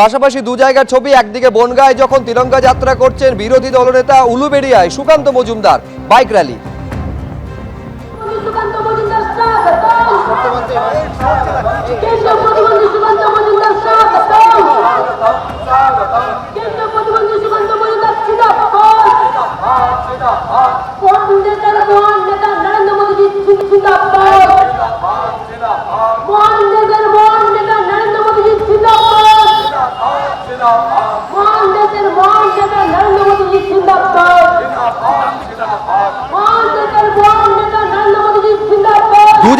পাশাপাশি দু জায়গার ছবি একদিকে বনগায় যখন তিরঙ্গা যাত্রা করছেন বিরোধী দলনেতা উলুবেড়িয়ায় সুকান্ত মজুমদার বাইক র্যালি।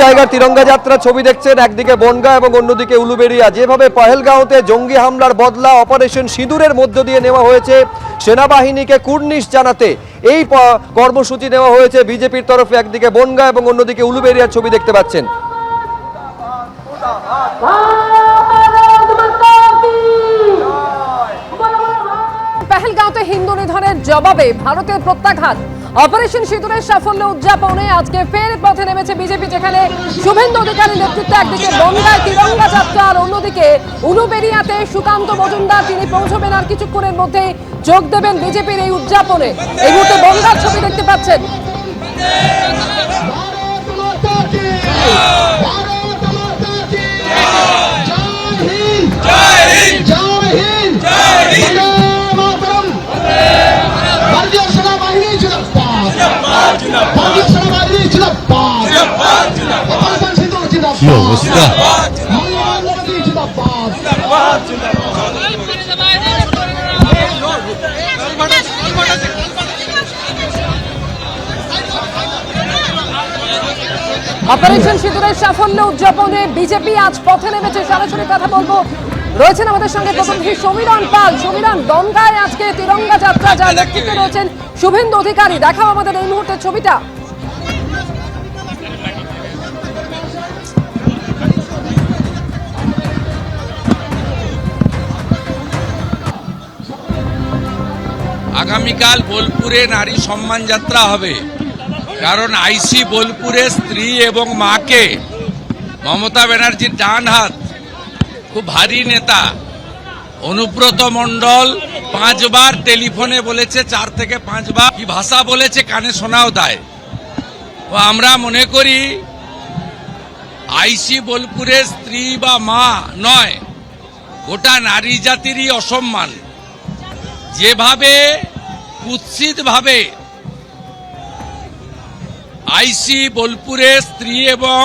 জায়গার তিরঙ্গা যাত্রা ছবি দেখছেন একদিকে বনগা এবং অন্যদিকে উলুবেড়িয়া। যেভাবে পহেলগাঁওতে জঙ্গি হামলার বদলা অপারেশন সিঁদুরের মধ্য দিয়ে নেওয়া হয়েছে, সেনাবাহিনীকে কুর্নিশ জানাতে এই কর্মসূচি নেওয়া হয়েছে বিজেপির তরফে একদিকে বনগা এবং অন্যদিকে উলুবেড়িয়ার ছবি দেখতে পাচ্ছেন। পেহেলগাঁওতে হিন্দু নিধনের জবাবে ভারতের প্রত্যাঘাত। অপারেশন সিঁদুরের সাফল্য উদযাপনে আজকে ফের পথে নেমেছে বিজেপি, যেখানে শুভেন্দু অধিকারী নেতৃত্বে একদিকে বঙ্গায় তিরঙ্গা যাত্রা, আর অন্যদিকে উলুবেরিয়াতে সুকান্ত মজুমদার, তিনি পৌঁছবেন আর কিছুক্ষণের মধ্যেই যোগ দেবেন বিজেপির এই উদযাপনে। এই মুহূর্তে বঙ্গার ছবি দেখতে পাচ্ছেন। জিন্দাবাদ অপারেশন সিঁদুরের সাফল্য উদযাপনে বিজেপি আজ পথে নেমেছে, সরাসরি কথা বলব। রয়েছেন আমাদের সঙ্গে প্রতিনিধি সমীরণ পাল। সমীরণ, দঙ্গায় আজকে তিরঙ্গা যাত্রা, যার নেতৃত্বে রয়েছেন শুভেন্দু অধিকারী। দেখাও আমাদের এই মুহূর্তের ছবিটা। আগামীকাল বোলপুরে নারী সম্মান যাত্রা হবে। কারণ আইসি বোলপুরে স্ত্রী এবং মাকে মমতা ব্যানার্জির ডান হাত, খুব ভারী নেতা। অনুব্রত মণ্ডল পাঁচবার টেলিফোনে বলেছে, চার থেকে পাঁচবার। কি ভাষা বলেছে কানে শোনাও দেয়। ও আমরা মনে করি, আইসি বোলপুরে স্ত্রী বা মা নয়, গোটা নারী জাতিরই অসম্মান। যেভাবে কুৎসিতভাবে আইসি বোলপুরে স্ত্রী এবং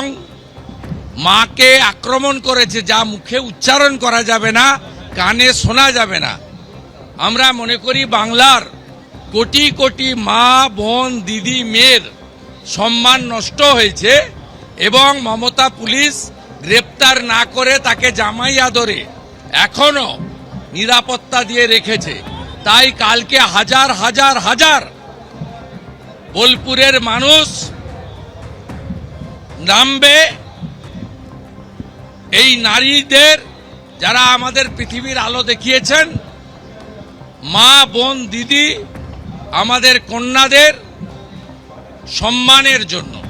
মাকে আক্রমণ করেছে, যা মুখে উচ্চারণ করা যাবে না, কানে শোনা যাবে না। আমরা মনে করি বাংলার কোটি কোটি মা, বোন, দিদি, মেয়ের সম্মান নষ্ট হয়েছে এবং মমতা পুলিশ গ্রেপ্তার না করে তাকে জামাই আদরে এখনও নিরাপত্তা দিয়ে রেখেছে। তাই কালকে হাজার হাজার হাজার বোলপুরের মানুষ নামবে। এই নারীদের যারা আমাদের পৃথিবীর আলো দেখিয়েছেন, মা, বোন, দিদি, আমাদের কন্যাদের সম্মানের জন্য।